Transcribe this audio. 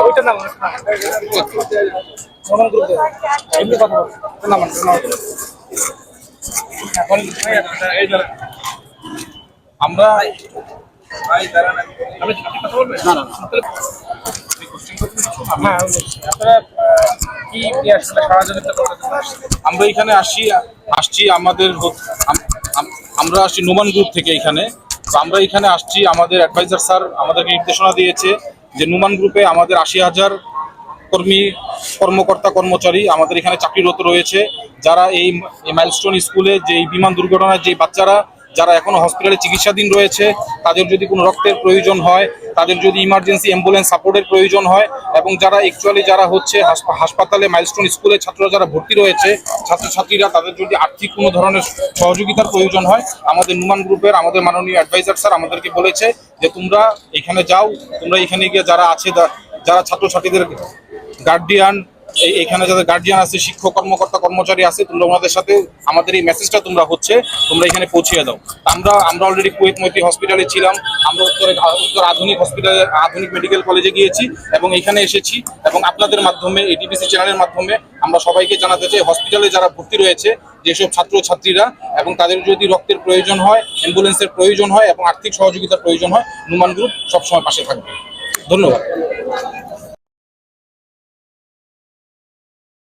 ওইটা নাম মনন গ্রুপ এমনি কথা নাম নাম আমরা হ্যাঁ? আমরা এখানে আসি আসছি আমাদের আমরা আসছি নোমান গ্রুপ থেকে এখানে। আমরা এখানে আসছি, আমাদের অ্যাডভাইজার স্যার আমাদেরকে নির্দেশনা দিয়েছে যে নুমান গ্রুপে আমাদের আশি হাজার কর্মী, কর্মকর্তা, কর্মচারী আমাদের এখানে চাকরিরত রয়েছে। যারা এই মাইলস্টোন স্কুলে যে বিমান দুর্ঘটনায় যে বাচ্চারা যারা এখনও হসপিটালে চিকিৎসাধীন রয়েছে, তাদের যদি কোনো রক্তের প্রয়োজন হয়, তাদের যদি ইমার্জেন্সি অ্যাম্বুলেন্স সাপোর্টের প্রয়োজন হয়, এবং যারা অ্যাকচুয়ালি যারা হচ্ছে হাসপা- হাসপাতালে মাইলস্টোন স্কুলে ছাত্ররা যারা ভর্তি রয়েছে, ছাত্রছাত্রীরা তাদের যদি আর্থিক কোনো ধরনের সহযোগিতার প্রয়োজন হয়, আমাদের নুমান গ্রুপের আমাদের মাননীয় অ্যাডভাইজার স্যার আমাদেরকে বলেছে যে তোমরা এখানে যাও, তোমরা এখানে গিয়ে যারা আছে যারা ছাত্রছাত্রীদের গার্ডিয়ান এখানে যাদের গার্জিয়ান আছে, শিক্ষক, কর্মকর্তা, কর্মচারী আছে, তোমরা ওনাদের সাথে আমাদের এই মেসেজটা তোমরা হচ্ছে তোমরা এখানে পৌঁছিয়ে দাও। আমরা আমরা অলরেডি কুয়েত মৈত্রী হসপিটালে ছিলাম, আমরা উত্তরে, উত্তর আধুনিক হসপিটালে আধুনিক মেডিকেল কলেজে গিয়েছি এবং এখানে এসেছি এবং আপনাদের মাধ্যমে এডিবিসি চ্যানেলের মাধ্যমে আমরা সবাইকে জানাতে চাই হসপিটালে যারা ভর্তি রয়েছে, যেসব ছাত্রছাত্রীরা এবং তাদের যদি রক্তের প্রয়োজন হয় অ্যাম্বুলেন্সের প্রয়োজন হয় এবং আর্থিক সহযোগিতার প্রয়োজন হয় নুমান গ্রুপ সবসময় পাশে থাকবে। ধন্যবাদ।